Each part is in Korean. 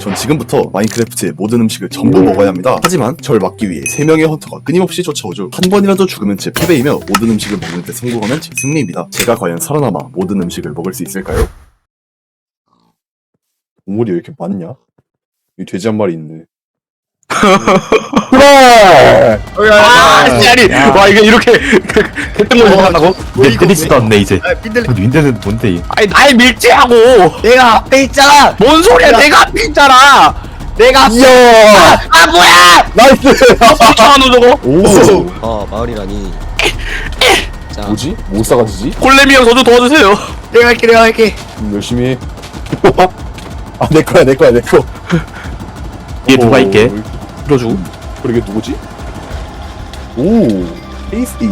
전 지금부터 마인크래프트의 모든 음식을 전부 먹어야 합니다. 하지만 절 막기 위해 3명의 헌터가 끊임없이 쫓아오죠. 한 번이라도 죽으면 제 패배이며 모든 음식을 먹는 데 성공하면 제 승리입니다. 제가 과연 살아남아 모든 음식을 먹을 수 있을까요? 동물이 왜 이렇게 많냐? 여기 돼지 한 마리 있네. 그래! 아, 아니, 와 이거 이렇게 했던 걸 못한다고? 내 때리지도 않네 이제 아, 빈들 윈드는 뭔데 아니, 날 밀지하고. 내가 앞에 있잖아. 뭔 소리야? 내가 앞에 있잖아. 내가 앞에. 이야! 아 뭐야? 나이스! 쫓아와노 저거. 오! 어 마을이라니. 자, 뭐지? 못 사가지지? 골렘이 형 저도 도와주세요. 내가 할게 내가 할게. 음, 열심히 해. 아, 내 거야, 내 거야, 내 거. 뒤에 누가 오, 있게 들어주고. 그러게 누구지? 오, 테이스티.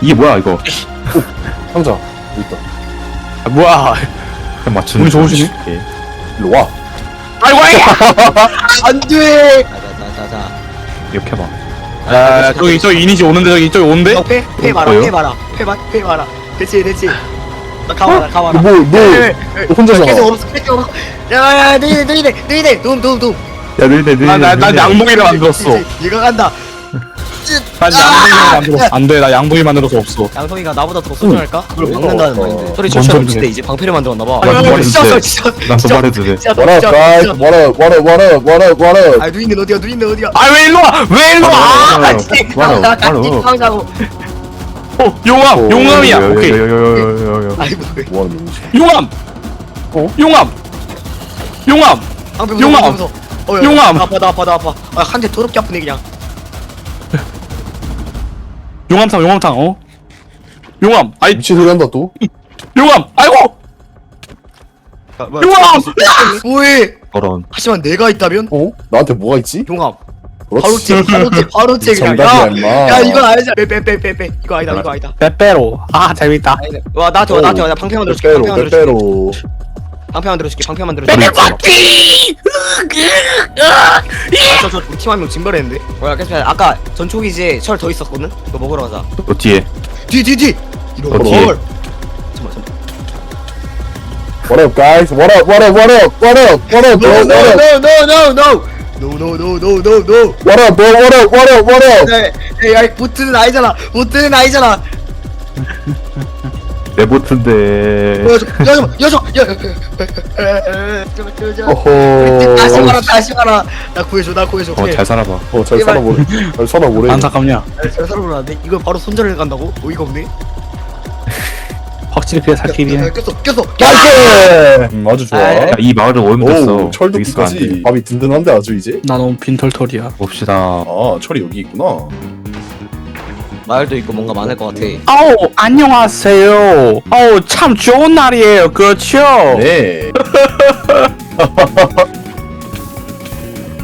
이게 뭐야 이거 상자 여기 있다. 아, 뭐야? 그냥 맞추는 운이 좋으시네. 예. 일로 와. 아이고 아이. 안돼. 자자자자. 이렇게 봐아 저기 저기 이니시 오는데 저기 저기 오는데? 어, 패, 패 마라, 뭐요? 패 마라, 패 마, 패 마라. 됐지, 됐지. 나 가봐라, 가봐라. 너 뭐, 너 혼자잖아. 계속 없어, 계속 없어. 야, 야, 너희들, 너희들, 너희들, 도움, 도움, 도움. 야 느리네 느리네 나난 양봉이를 만들었어. 얘가 간다. 난 양봉이를 만들었어. 안돼 나 양봉이 만들어서 없어. 양성이가 나보다 더 소중할까? 그걸 어. 어. 소리 뭔 소리야? 없을 때 이제 방패를 만들었나 봐. 아, 누가 진짜, 했는데? 진짜, 난 진짜, 도발해도 돼 What up, guys? What up, what up, what up, what up, what up? 아, 누이는 어디야, 누이는 어디야? 아왜 일로 와? 왜 일로 와? 와라, 같이 와라, 가, 같이 와라. 가자고. 어 용암 어, 용암이야. 오케이 요요요요요요 아이고, 왜. 뭐 하는 놈이지? 용암. 어? 용암. 용암. 방패 용암. 어, 야, 용암. 나 아파, 나 아파, 나 아파. 아, 한 대 더럽게 아프네, 그냥. 용암탕 용암탕 어? 용암. 아이 미친 소리 한다 또? 용암. 아이고. 용암. 뭐해? 저런 하지만 내가 있다면? 어? 나한테 뭐가 있지? 용암. 그렇지. 바로 째, 바로 째, 바로 째, 그냥. 정답이야, 야, 임마. 야, 이건 아니지. 빼, 빼, 빼, 빼, 빼. 이거 아니다, 이거 아니다. 빼빼로. 아 재밌다. 와, 나한테 와, 나한테 와. 나 방패 만 들어줄게. 빼빼로, 방패 만 들어줄게. 빼빼로. 방패 만들어줄게. 방패 만들어줄게. 빼빼 파티. 아, 저, 저, 팀 한명 징벌했는데? 뭐야, 계속 해. 아까 전초기지에 철 더 있었거든? 이거 먹으러 가자. 너 뒤에 뒤, 뒤, 뒤! 이런 어, 뒤에. 걸. 잠깐만, 잠깐만. What up, guys? What up, what up, what up, what up, what up, bro? No, no, What up? no, no, no, no! No, no, no, no, no, no! What up, bro? What up, what up, what up? 네, 아이, 보트는 아니잖아! 보트는 아니잖아! 내 보트인데 야, 저, 야, 잠깐만, 야, 저, 야, 야, 야, 야, 야, 잠깐만, 잠깐만, 잠깐만. 어허. 다시 가라, 다시 가라! 나 구해줘, 나 구해줘. 어 잘 살아봐 어, 잘 살아보래. 잘 살아보래. 안타깝냐? 잘 살아보라는데? 이걸 바로 손절을 간다고? 어이가 없네? 확실히 그게 살길이야. 야, 꼈어, 꼈어! 나이스! 음, 아주 좋아. 아, 야, 이 마을을 오면 됐어 오, 철도 여기 있으면 안 끝까지 돼. 밥이 든든한데 아주 이제? 나 너무 빈털털이야. 봅시다 아, 철이 여기 있구나. 마을도 있고 뭔가 많을 것 같아. 아우 안녕하세요. 아우 참 좋은 날이에요. 그렇죠? 네.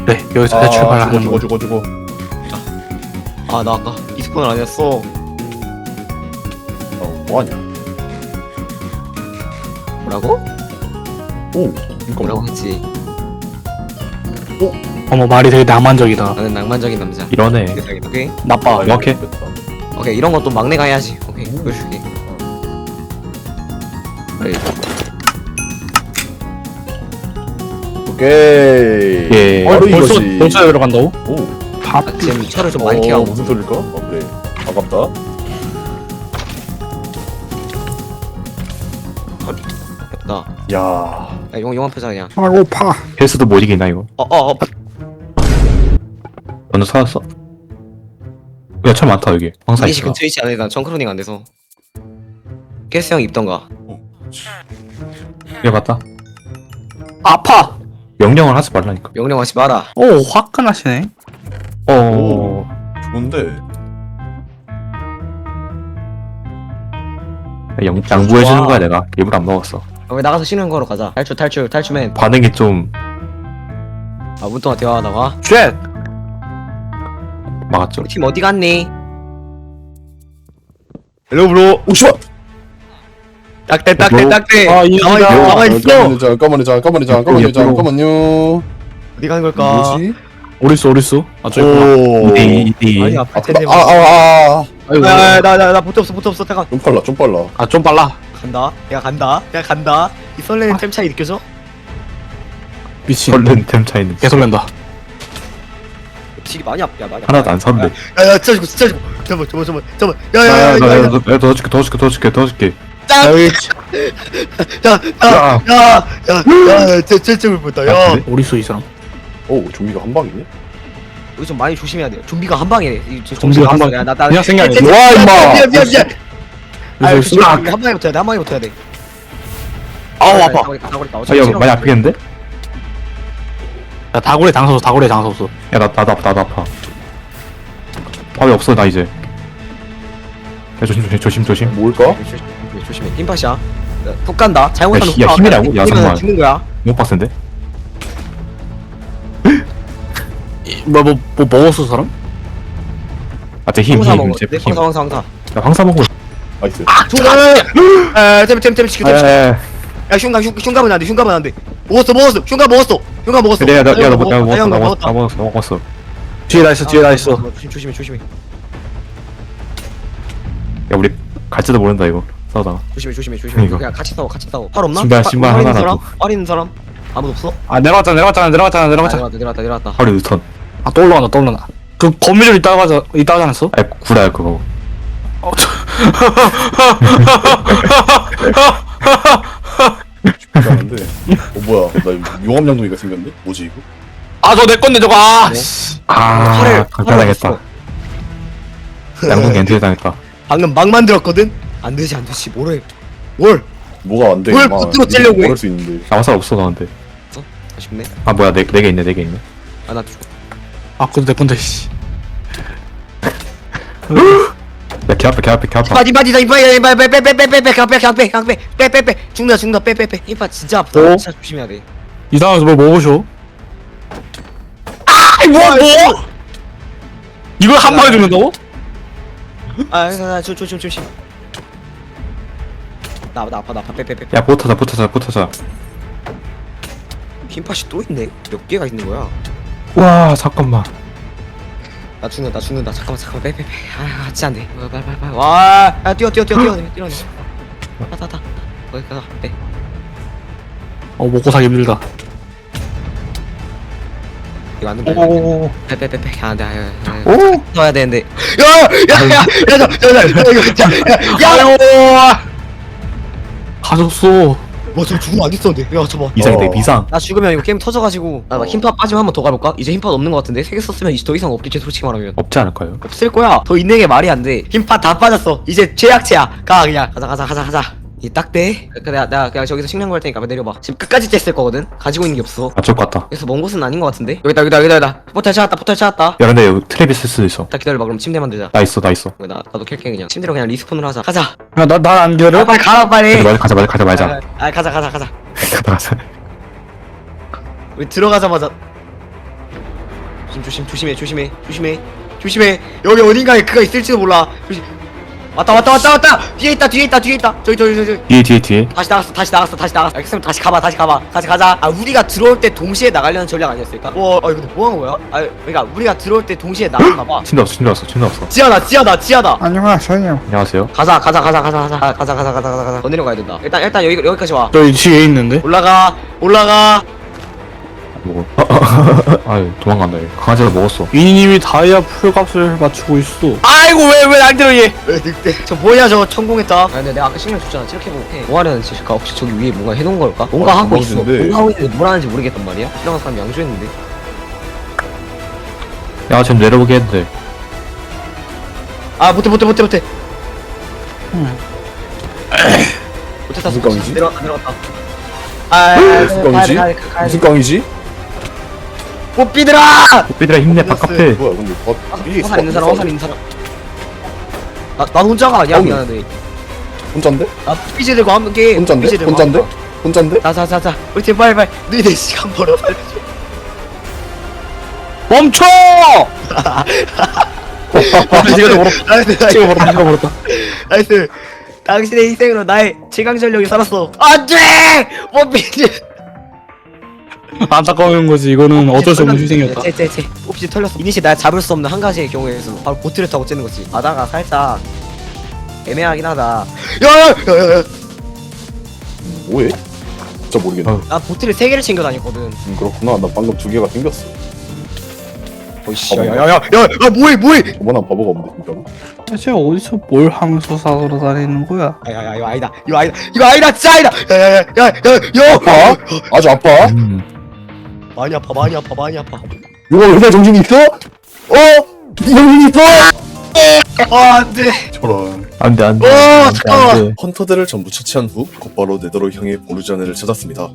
네 여기서 아, 출발하는 죽어, 죽어, 죽어, 죽어. 아, 나 아까 이스폰을 안 했어. 어, 뭐하냐? 뭐라고? 오, 이거 뭐라고 했지? 어머 말이 되게 낭만적이다. 나는 낭만적인 남자. 이러네 오케이? 나빠. 정확해 오케이, 이런 것도 막내가 해야지. 오케이, 보여줄게. 그래, 오케이. 예. 바로 벌써 이거지. 벌써 들어간다고? 오. 밥. 아, 지금 철을 좀 많이 어, 캐하고. 무슨 소릴까? 아, 그래. 아깝다. 됐다. 야. 야, 용, 용암 펴자, 그냥. 파. 헬스도 못 이기나 이거 어, 어, 어. 너는 살았어? 야철 많다 여기 황사 이시 있어 근처에 있지 않으니까 정크로닝 안 돼서. 게스 형 입던가. 그래 맞다 아파. 명령을 하지 말라니까 명령 하지 마라. 오 화끈하시네. 어 좋은데. 양, 양보해주는 좋아. 거야 내가 일부러 안 먹었어 아, 왜 나가서 쉬는 거로 가자. 탈출, 탈출, 탈출맨. 반응이 좀 아, 문 동안 대화하다가. 쉣. 막았죠 우리 팀 어디 갔니? 헬로 브로. 오, 씨발! 딱대, 딱대, 뭐? 딱대. 아, 이 가만히 인간. 있어, 가만히 있어. 잠깐만요, 잠깐만요, 잠깐만요, 잠깐만요. 어디 가는 걸까? 뭐지? 어딨어 어딨어? 아 저기 있구나. 오. 2대2 2대2 아니, 아플 텐데. 아, 아, 아, 아. 아이고. 야, 야, 나, 나, 나, 보트 없어, 보트 없어. 잠깐. 좀 빨라, 좀 빨라. 아 좀 빨라. 간다. 야, 간다. 야, 간다. 이 설레는 템 차이 느껴져? 미친 설렌 템 차이는 개설렌다 딜이 많이 아프야 많이 하나도 안 샀는데 야야 진짜 죽어 진짜 죽어 잠깐만 잠깐만 잠깐만 야야야 야 야야야야 내가 도와줄게 도와줄게 도와줄게 도와줄게 여기 야 야야야야 진짜 죽을 뻔했다 야 근데? 어디 있어 이 사람 오 좀비가 한 방이네? 여기 좀 많이 조심해야 돼요 좀비가 한 저- 좀비가 한 나왔어. 방. 야, 나, 나, 그냥 생각해. 야, 와, 야, 임마. 미안 미안 미안 아 여기 조심 있어. 한 방에 붙어야 돼 한 방에 붙어야 돼 아우 아파 아야 많이 아프겠는데? 야 다굴에 장소서 다굴에 장소서 야나 나도 아파 나도 아파 밥이 없어 나 이제 야 조심 조심 조심 조심 뭘까? 조심해 조심해 힘팟이야 푹 간다 잘못하면 야, 히- 야, 훅 가. 힘이라고? 야, 힘이면 잠깐만. 죽는 거야 너무 빡센데? 뭐뭐 뭐 먹었어 사람? 아쟤힘힘 황사 힘, 먹어 제프 내 힘. 황사 황사 황사 야 황사 먹어 나이스 에 템템 템 시켜 템 시켜 에에 야 흉가 흉 흉가면 안돼 흉가면 안돼 먹었어 먹었어. 흉가 먹었어. 흉가 먹었어. 그래 야나 아, 먹었어 나 먹었어 나 아, 먹었어 나 먹었어 나 먹었어. 뒤에 나 있어 뒤에 나 있어. 아, 조심 조심해 조심해 야 우리 갈지도 모른다 이거. 싸우다가. 조심해 조심해 조심해 이거. 그냥 같이 싸워 같이 싸워. 활 없나? 신발, 활- 신발 있는 하나라도. 사람? 활 있는 사람? 아무도 없어? 아 내려갔잖아 내려갔잖아 내려갔잖아 아, 내려갔잖아. 내려왔다 내려왔다. 내려왔다 하루 유턴 아 떠올라간다 떠올라간다. 그 건물 좀 이따가 하자 이따가 하지 않았어? 아 구라야 그거 어, 저- 이상한데 어 뭐야 나 용암 양동이가 생겼네? 뭐지 이거? 아, 저 내 건데 저거. 아, 네. 씨. 아 활을 강탈당했다. 양동 엔트리 당했다 방금 막 만들었거든? 안 되지 안 되지 뭐래 뭘? 뭐가 안 돼 뭘 붙들어 째려고 해? 모를 수 있는데 나 화살 없어 나한테 아쉽네 아 뭐야 네, 네개 있네 네 개 있네 아나 죽어 아, 그거 내 건데, 씨. 야개 앞에 개 앞에 개 앞에 이파디 이파디 이파디 이파디 빼빼빼빼빼 강빼 강빼 강빼 빼빼빼 죽는다 죽는다 빼빼빼 이파 진짜 아프다 어? 진짜 조심해야 돼 이상해서 뭘 먹으셔? 아, 뭐, 뭐? 이걸 한 방에 죽는다고? 아, 조심 조심 조심. 나, 나 아파, 나 아파, 빼빼빼. 야 보타자 보타자 보타자 흰팥이 또 있네. 몇 개가 있는 거야? 와 잠깐만 나 죽는다, 나 죽는다. 잠깐만, 잠깐만, 빼 빼빼. 아, 진짜 안 돼. 빨리, 빨리, 빨리, 빨리. 와, 야, 뛰어, 뛰어, 뛰어, 뛰어, 뛰어, 타. 거기 가자, 빼. 어, 먹고 살기 힘들다. 이거 안 된다. 오 빼, 빼, 빼, 빼. 안 돼, 아, 야, 야, 야. 오 넣어야 되는데. 야, 야, 야, 야, 저, 저, 저, 저, 이거 진짜. 야, 야, 아이고! 가졌어. 뭐, 저 죽으면 안 됐었는데. 야, 저봐. 비상이 돼 어. 비상 나 죽으면 이거 게임 터져가지고. 나, 나 흰팥 빠지면 한번 더 가볼까? 이제 흰팥 없는 것 같은데? 세 개 썼으면 이제 더 이상 없겠지, 솔직히 말하면. 없지 않을까요? 없을 거야. 더 있는 게 말이 안 돼. 흰팥 다 빠졌어. 이제 최약체야. 가 그냥 가자 가자 가자 가자. 이 딱대. 그 내가 내가 그냥 저기서 식량 구할 테니까 내려봐. 지금 끝까지 뗐을 거거든. 가지고 있는 게 없어. 맞출 것 같다 그래서 먼 곳은 아닌 것 같은데. 여기다 여기다 여기다 여기다. 포탈 찾았다 포탈 찾았다. 야 근데 여기 트랩 있을 수도 있어 딱 기다려봐. 그럼 침대 만들자. 나 있어 나 있어 나 나도 캘게 그냥. 침대로 그냥 리스폰으로 하자. 가자. 야, 나, 난안 기다려? 아, 빨리 가라 빨리. 가자 가자 말자 가자 말자 아, 아 가자 가자 가자. 가자 가자 우리 들어가자마자. 조심 조심 조심해 조심해 조심해 조심해. 여기 어딘가에 그가 있을지도 몰라. 조심. 왔다 왔다 왔다 왔다. 뒤에 있다 뒤에 있다 뒤에 있다. 저기 저기 저기. 뒤에 뒤에 뒤에 다시 나갔어 다시 나갔어 다시 나갔어 알겠으면 다시 가봐 다시 가봐 다시 가자 아 우리가 들어올 때 동시에 나가려는 전략 아니었을까? 와 아, 근데 뭐 하는 거야? 아 그러니까 우리가 들어올 때 동시에 나갔나 봐 침대 없어 침대 없어 침대 없어 지하다 지하다 지하다 안녕하세요. 안녕하세요 가자 가자 가자 가자 가자 아, 가자 가자 가자 가자 가자 더 내려가야 된다 일단 일단 여기 여기까지 와 저기 뒤에 있는데? 올라가 올라가 뭐 아유 도망간다 얘 강아지가 먹었어 위니님이 다이아 풀값을 맞추고 있어. 아이고, 왜, 왜 날 때려, 얘? 왜 늑대 저 뭐야 저거 성공했다 아 근데 내가 아까 신경 줬잖아 이렇게 보고 해 뭐 하려는 짓일까 혹시 저기 위에 뭔가 해놓은 걸까? 뭔가 어, 하고 있어 도망치는데. 뭔가 하고 있는데 뭘 하는지 모르겠단 말이야 필요한 사람이 양조했는데 야 지금 내려오게 했는데 아 못해 못해 못해 못해 응. 못했다 무슨 깡이지? 내려왔다 내려왔다 아 무슨 깡이지? 무슨 깡이지? 꽃비들아 삐들아 힘내 바깥에 뭐야 근데 어, 이게 화살 있는 사람 화살 있는 사람 나, 난 혼자가 아니야 어우. 미안한데 혼잔데? 나 삐지 들고 함께 혼잔데? 혼잔데? 혼잔데? 자자자자 우리 팀 빨리 빨리 너희들 시간 벌어 빨리 멈춰! 나이스 나이스 지가 벌었다. 나이스 당신의 희생으로 나의 최강 전력이 살았어 안돼 꽃비지 안타까운 거지. 이거는 어쩔 수 없는 희생이었다. 쟤쟤쟤 꽃비지 털렸어 이니시 나 잡을 수 없는 한 가지의 경우에서 바로 보트를 타고 째는 거지 바다가 살짝 애매하긴 하다 야야야야야 뭐해? 진짜 모르겠네 어. 나 보트를 세 개를 챙겨 다녔거든. 음, 그렇구나 나 방금 두 개가 생겼어 어이씨, 야야야 야, 야, 야, 뭐해, 뭐해? 어머나 바보가 없네 진짜로 대체 어디서 뭘 하면서 사러 다니는 거야? 야야야, 이거 아니다, 이거 아니다, 이거 아니다, 진짜 아니다. 야야야야, 야, 야, 아파? 아주 아파? 음. 많이 아파, 많이 아파, 많이 아파. 이거 회사 정신이 있어? 어? 이 정신이 있어? 아, 안 돼. 저런 안돼 안돼 오, 잠깐만. 헌터들을 전부 처치한 후 곧바로 네더로 향해 보르자네를 찾았습니다.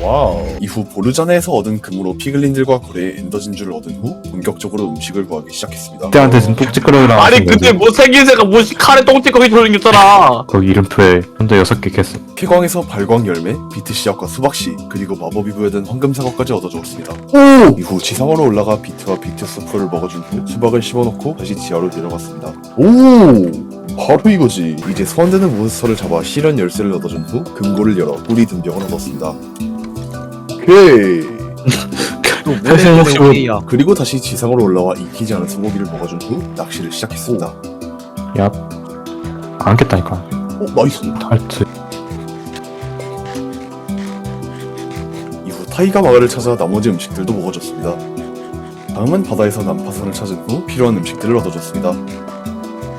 와우. 이후 보르자네에서 얻은 금으로 피글린들과 거래해 엔더 진주를 얻은 후 본격적으로 음식을 구하기 시작했습니다. 그때한테 지금 똑지끄러기랑 아니 근데 뭐 생긴 새가 뭐 칼에 똥찌꺼기 생겼잖아. 거기 이름표에 혼자 여섯 개 캤어 폐광에서 발광 열매, 비트 씨앗과 수박 씨, 그리고 마법이 부여된 황금 사과까지 얻어 주었습니다. 오! 이후 지상으로 올라가 비트와 비트 스프를 먹어준 후 수박을 씹어넣고 다시 지하로 내려갔습니다. 오! 바로 이거지. 이제 소환되는 몬스터를 잡아 실현 열쇠를 얻어준 후 금고를 열어 뿌리 등병을 얻었습니다. 오케이. 또 사실 혹시 뭐- 야 그리고 다시 지상으로 올라와 익히지 않은 소고기를 먹어준 후 낚시를 시작했습니다. 안 어, 나이스. 하여튼 이후 타이가 마을을 찾아 나머지 음식들도 먹어줬습니다. 다음은 바다에서 난파선을 찾은 후 필요한 음식들을 얻어줬습니다.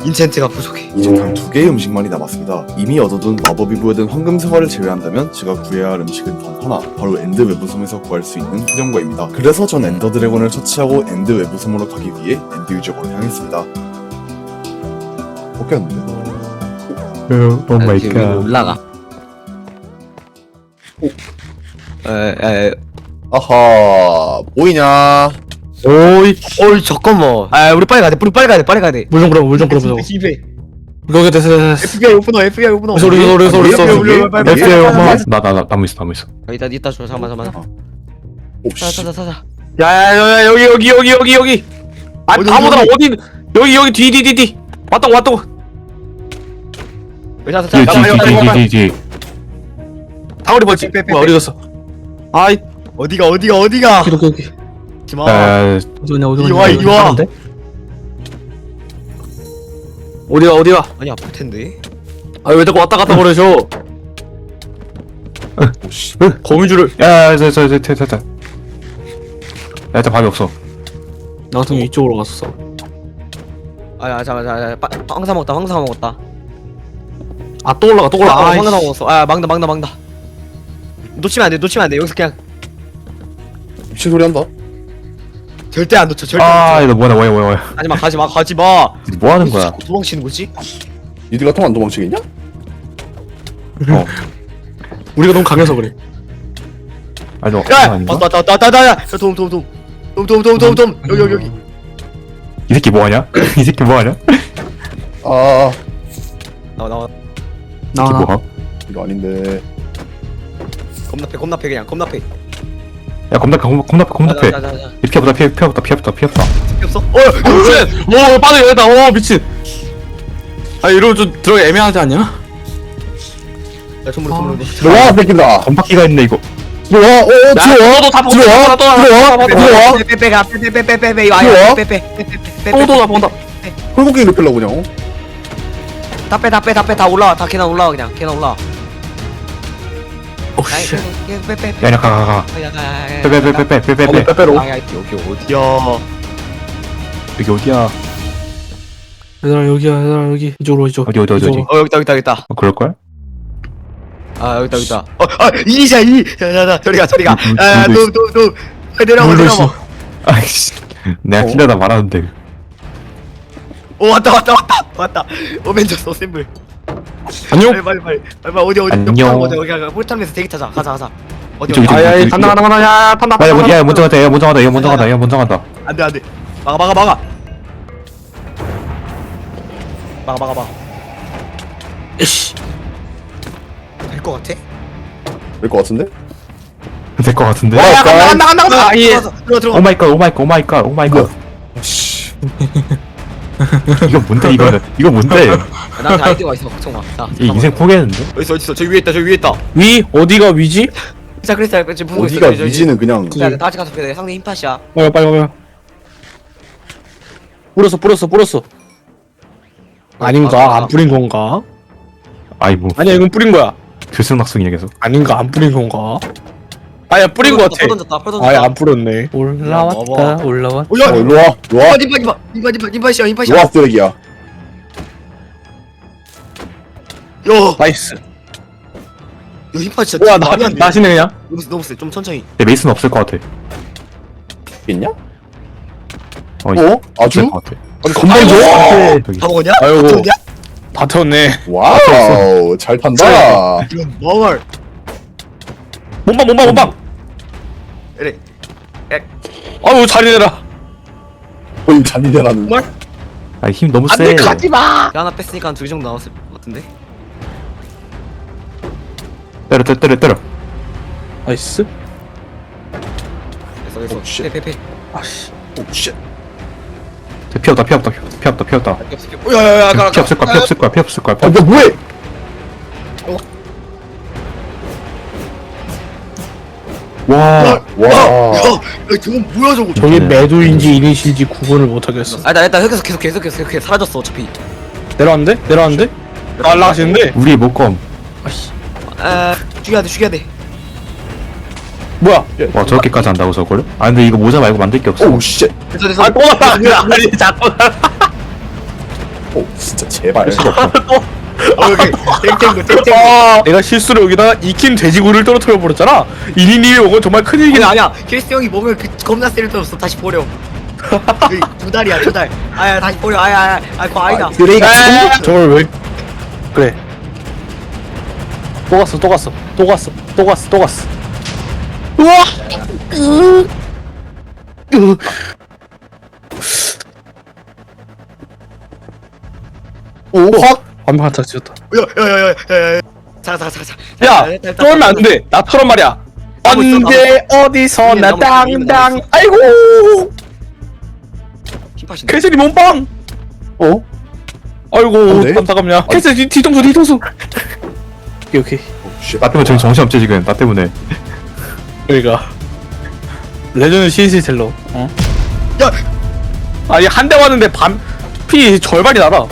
인챈트가 부족해. 이제 단 두 개의 음식만이 남았습니다. 이미 얻어둔 마법이 부여된 황금 사과를 제외한다면 제가 구해야 할 음식은 단 하나, 바로 엔드 외부섬에서 구할 수 있는 후렴과입니다. 그래서 전 엔더 드래곤을 처치하고 엔드 외부섬으로 가기 위해 엔드 유적으로 향했습니다. 벗겼는데? 오 마이 위로 갓 올라가. 에, 에, 아하, 보이냐? 오이. 어이 잠깐만. 아, 우리 빨리 가야 돼. 우리 빨리 가야 돼. 빨리 가야 돼. 물좀 끌어 물좀 끌어 보자. 집에 거기 됐어 됐어. FBI 오픈어, FBI 오픈어. 소리 소리 소리 FBI 소리. 올려, 빨리, 빨리, FA 빨리, 엄마 빨리. 나나 나무 있어 나무 있어 아, 이따 이따 줘. 잠깐만, 잠깐만. 오, 찾아, 씨. 찾아, 찾아. 야야야 여기 여기 여기 여기 여기. 아 어디, 아무나 어디? 어디 여기 여기 뒤 뒤 뒤뒤 왔다고 왔다고. 여기 찾아, 찾아. 뒤뒤뒤뒤뒤 다우리 벌지. 빼, 빼, 빼, 뭐야 어디 갔어? 아이 어디가, 어디가, 어디가? 여기 여기. 하 지 마. 에 어디 이리. 와, 이리 와. 사는데? 어디가 어디가? 아니 아플 텐데. 아왜 자꾸 왔다 갔다 거려줘? 오, 씨. 거미줄을 야저저 저 저 저 야 일단 밥이 없어 나 같은 경우 이쪽으로 갔었어. 아, 야, 잠깐, 잠깐, 잠깐. 황사 먹었다, 황사 먹었다. 아 또 올라가 또 올라가. 아, 아, 황사 먹었어. 아, 막다, 막다, 막다. 놓치면 안 돼, 놓치면 안 돼. 여기서 그냥 미친 소리 한다. 절대 안 놓쳐, 절대 아안 놓쳐. 이거 뭐야 뭐야 뭐야 뭐야 가지 마, 가지 마, 가지 마. 뭐 하는 거야 자꾸 도망치는 거지? 니들 같으면 안 도망치겠냐? 어 우리가 너무 강해서 그래. 아니 너 야, 아닌가? 왔다, 왔다, 왔다, 왔다, 왔다. 도움, 도움, 도움. 도움, 도움, 도움, 도움, 도움. 여기, 여기, 여기. 이 새끼 뭐 하냐 이 새끼 뭐 하냐 이 아, 나와, 나와. 나와. 새끼 나. 뭐야 이거 아닌데. 겁나 패, 겁나 패, 그냥 겁나 패. 야 겁나 겁나 겁나 겁나 자, 자, 자. 이렇게 보다 피해 피해보다 피해보다 피해보다 필요 없어? 어, 미친! 오, 빠져, 여기다, 오, 미친! 아, 이러면 좀 들어가 애매하지 않냐? 야, 전부로, 전부로. 들어와, 새끼들아. 건바퀴가 있네 이거 들어와, 어, 어, 들어와. 너도 다 들어와, 들어와, 들어와. 빼, 빼, 빼, 가, 빼, 빼, 빼, 빼, 빼, 빼, 이거 들어와. 아니야. 빼, 빼, 빼, 빼, 빼, 빼, 또도 다 본다. 홀고기 높이려고 그냥. 다 빼, 다 빼, 다 빼, 다 올라와. 다 계단 올라와, 그냥. 계단 올라와. 오, 아이, 씨. 계속, 계속 빼, 빼, 빼. 야야 가가가 야, 야. 빼빼빼빼빼빼빼 빼빼로. 아, 야, 여기 어디야? 여기 어디야 얘들아, 여기야, 얘들아, 여기. 이쪽으로, 이쪽. 어디 어디 어디. 어, 여기다, 여기다, 여기다. 어, 그럴걸? 아, 여기다, 여기다. 어, 아, 이리자, 이. 야, 야, 야, 저리 가, 저리 가. 물, 물, 야, 야, 물도 너, 너, 너. 아, 내려와, 물도 내려와. 아이씨 내가 어? 틀려다 말하는데 오, 왔다, 왔다, 왔다, 왔다. 어벤져스 어셈블. 안녕? 빨리, 빨리, 빨리. 빨리, 빨리, 어디, 어디. 안녕. 어디, 어디, 어디. 폴타임에서 대기 타자. 가자, 가자. 어디, 이쪽, 어디. 이쪽. 아, 야, 야, 이쪽, 간다, 간다, 간다, 야, 판다, 야, 야, 판다. 야, 먼저 간다, 야, 먼저 간다, 야, 먼저 간다, 야, 먼저 간다. 안 돼, 안 돼. 막아, 막아, 막아. 막아, 막아, 막아. 이씨. 될것 같아? 될것 같은데? 될것 같은데. 와, 야, 간다, 간다, 간다, 간다. 아, 예. 들어가, 들어가, 들어가. 오 마이 갓, 오 마이 갓, 오 마이 갓, 오 마이 갓. 씨. 이거 뭔데, 이거는? 이거 뭔데? 나한테 아이디어가 있어, 걱정 마. 자, 이 인생 포기했는데? 어디 있어? 저기 위에 있다, 저기 위에 있다. 위? 어디가 위지? 자, 그랬어, 지금 보고 있어. 어디가 저기, 저기. 위지는 그냥. 야, 다 같이 가서 돼. 상대 힘팟이야. 빨리, 빨리, 빨리. 뿌렸어, 뿌렸어, 뿌렸어. 아닌가? 안 뿌린 건가? 아이, 뭐. 아니야, 이건 뿌린 거야. 들쑥낙쑥이네 계속 아닌가 안 뿌린 건가? 아야 뿌린 거 같아. 퍼 던졌다 퍼 던졌다 안 뿌렸네. 올라왔다 올라왔다. 오, 야어 일로 와 일로 와 님바 님바 님바 님바 님바시야 님바시야 일로와 쓰레기야 야 나이스. 야 힘파 진짜 우와 말이 안 돼. 나 나시네 그냥. 너무 세 너무 세 좀 천천히 근데 메이스는 없을 것 같아 있냐? 어, 어? 아주? 없을 것 같아 아니 건방 줘? 여기 다 먹었냐? 아이고. 다 먹었냐? 다 태웠네. 와우 잘 탄다 이런 멍을 몸방 몸방 몸방. 그래 아유 잔인해라. 거의 잔인해라는 정말? 아니 힘 너무 세 안돼 가지 마. 야, 하나 뺐으니까 한 두 개 정도 나왔을 것 같은데 때려 때려 때려 때려 나이스. 됐어 됐어 오, 쉣. 패패패 아씨. 오쉣 피 없다 피 없다 피 없다 피 없다 야야야 아까 피 없을 거야 피 없을 거야 피 없을 거야 피 아, 너 뭐해? 와 야, 와. 야, 야, 저건 뭐야 저거 저게 네. 매도인지 인이신지 구분을 못 하겠어. 아, 나 일단 계속 계속 계속 계속 계속 사라졌어 어차피 내려왔는데? 내려왔는데? 날라가시는데? 우리의 목검 아씨. 아 죽여야 돼 죽여야 돼 뭐야? 와 저렇게까지 한다고 저걸? 아 근데 이거 모자 말고 만들 게 없어 오쉣 됐어 됐어 아, 또 날라. 아니, 자꾸 날라. 오 진짜 제발 어, 여기 땡땡구 땡땡구. 아, 내가 실수로 여기다가 익힌 돼지고기를 떨어뜨려 버렸잖아. 이니님이 먹은 정말 큰일이긴 아니 아니야. 크리스 형이 먹으면 그 겁나 쓸데없어. 다시 버려. 여기 두 달이야 두달. 아야 다시 버려. 아야 아야. 아 그거 아니다. 쓰레기가 아, 저걸 왜? 그래. 또 갔어, 또 갔어, 또 갔어, 또 갔어, 또 갔어. 우와! 으, 으. 오 확 완벽한 차 지었다. 야야야야야야 잠깐 야, 쫄면 안 돼. 나처럼 말이야. 있어, 언제 어디서나 나무 있어, 나무 있어. 아이고, 캐슬이 몸빵. 어? 아이고, 네? 깜짝깜냐. 캐슬 뒤- 뒤통수, 뒤통수. 오케이, 오케이. 오쉣 나 때문에 지금 정신 없지 지금 나 때문에 그러니까 레전드 시리즈텔러 어? 야! 아니 한대 왔는데 반피 절반이 나라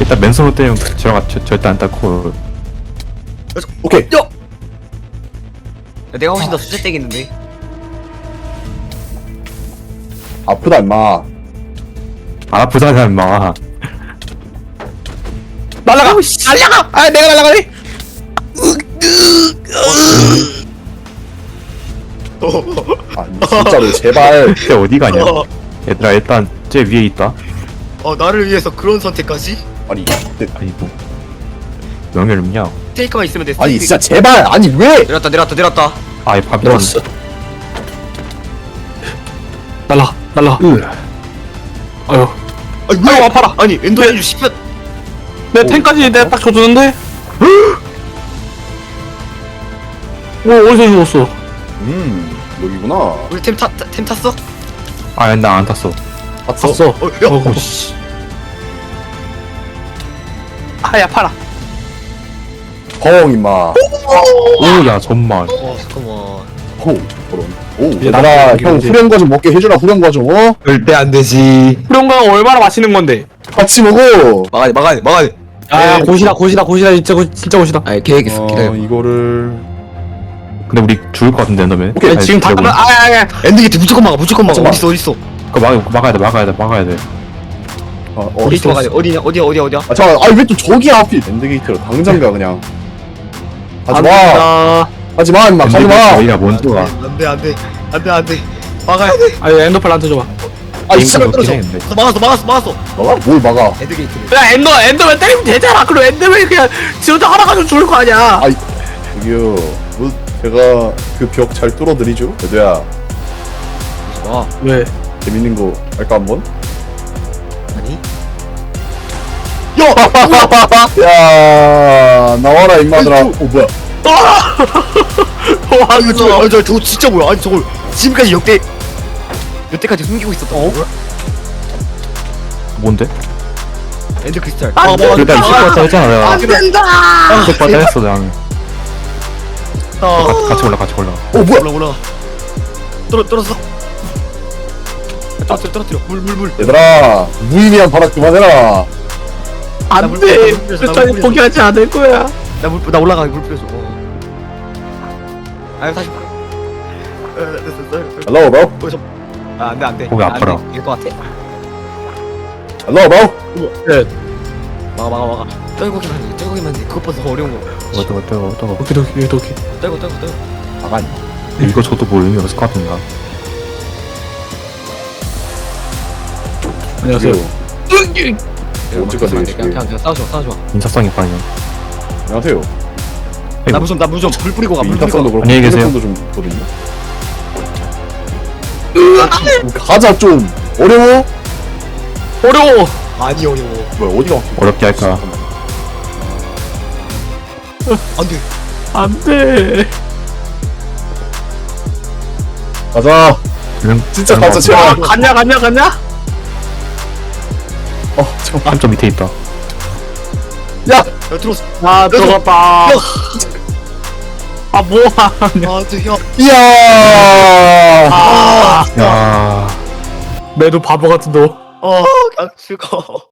일단 맨손으로 때리면 저랑 저, 절대 안 닦고. 오케이. 야! 야, 내가 훨씬 더 수제 떼겠는데. 아프다 임마. 안 아프잖아 임마. 날라가! 날라가! 아 내가 날라가니 아니 진짜로 제발. 쟤 어디 가냐? 어, 얘들아 일단 쟤 위에 있다. 어 나를 위해서 그런 선택까지? 아니 네, 아이고 명예를요? 스테이크만 있으면 돼 아니 스테이크. 진짜 제발! 아니 왜? 내렸다 내렸다 내렸다. 아이 밥이 내렸어. 날라 날라. 으. 아유. 아니 왜 아파라. 아니 엔더진주 10편 내 탱까지 내가 딱 줘주는데? 오 어디서 죽었어? 음 여기구나. 우리 템, 타, 템 탔어? 아, 나안 탔어. 갔어? 어, 야! 어우 씨 아야 팔아 펑 임마 오, 야, 정말. 어 잠깐만 호 그런 오 이제 얘들아 나도 형 이거지. 후렴과 좀 먹게 해주라 후렴과 좀 어? 절대 안 되지. 후렴가가 얼마나 맛있는 건데 같이 먹어 막아야 돼, 막아야 돼, 막아야 돼. 아 고시다 고시다 고시다 진짜 고, 진짜 고시다 아, 계획 있어. 기다려. 이거를 근데 우리 죽을 것 같은데, 너면? 오케이, 아니, 지금 다 아야야 엔드게이트 무조건 막아 무조건 막아. 어딨어 어딨어 그거 막, 막아야 돼, 막아야 돼, 막아야 돼. 어, 어, 게이트 막아야 돼 어디냐? 어디야? 어디야? 어디야? 아 잠깐 아니 왜또 저기야 하필 랜드게이트로 당장 가 그냥? 가지마! 가지마 임마. 가지마! 저희가 먼저가. 안돼 안돼 안돼. 안돼 막아야 돼. 아니 엔더펄 나한테 줘봐. 아 진짜 그렇긴 떨어져. 했는데. 막았어 막았어 막았어. 막아? 뭘 막아? 엔드게이트를. 야 엔더 엔더맨 때리면 되잖아. 그럼 엔더맨 그냥 지 혼자 하나 가지고 죽을 거 아니야. 아이 저기요. 뭐 제가 그 벽 잘 뚫어드리죠? 여도야 와 왜? 재밌는 거 할까 한번? 야 나와라 임마들아. 어 뭐야? 아! 이거 저, 아, 저, 저거 진짜 뭐야? 아니 저걸 지금까지 역대 여태까지 숨기고 있었던 거야? 뭔데? 엔드 크리스탈. 안 아, 돼. 뭐, 그러니까 있을 것 같아 했잖아, 내가. 안 된다. 속 빠져 했어, 내가. 아, 같이, 같이 올라, 같이 올라. 어 뭐야? 올라 올라 떨어 떨어졌어 떨어뜨려 떨어뜨려. 물물 물. 얘들아 무의미한 발악 그만해라 안돼. 물나물 포기하지 않을 거야. 나 물 나 올라가 물 뿌려줘 어. 아유 다시 봐 어, 됐어 됐어 Hello bro. 어, 저... 아 안 돼 안 돼. 거기 아파라. 이길 것 같아 Hello bro. 막아 막아 막아. 떨고기만 해 떨고기만 해 그것보다 더 어려운 거. 뜨거 뜨거 뜨거 뜨거. 도끼 도끼 도끼 떨고 떨고 떨고. 나가니 이거 저도 것 같은가 안녕하세요 언제까지 그냥? 그냥 그냥 싸우지 마 싸우지 인사성이 빠져 안녕하세요. 마나물좀나물좀불 뿌리고 가물 뿌리고 인탁성도 그렇고 안녕히 계세요. 좀 있거든요. 가자 좀. 어려워? 어려워! 많이 어려워. 뭐야 어디가 어렵게 할까? 안 돼. 안 돼. 가자. 응, 진짜 응, 가자 어, 제발. 갔냐 갔냐 갔냐 어 잠깐 한점 밑에 있다. 야! 야 들어왔어. 아 들어갔다. 아 뭐하냐 아안돼 형. 이야! 아. 야. 매도 바보 같은 너. 어, 그냥 죽어.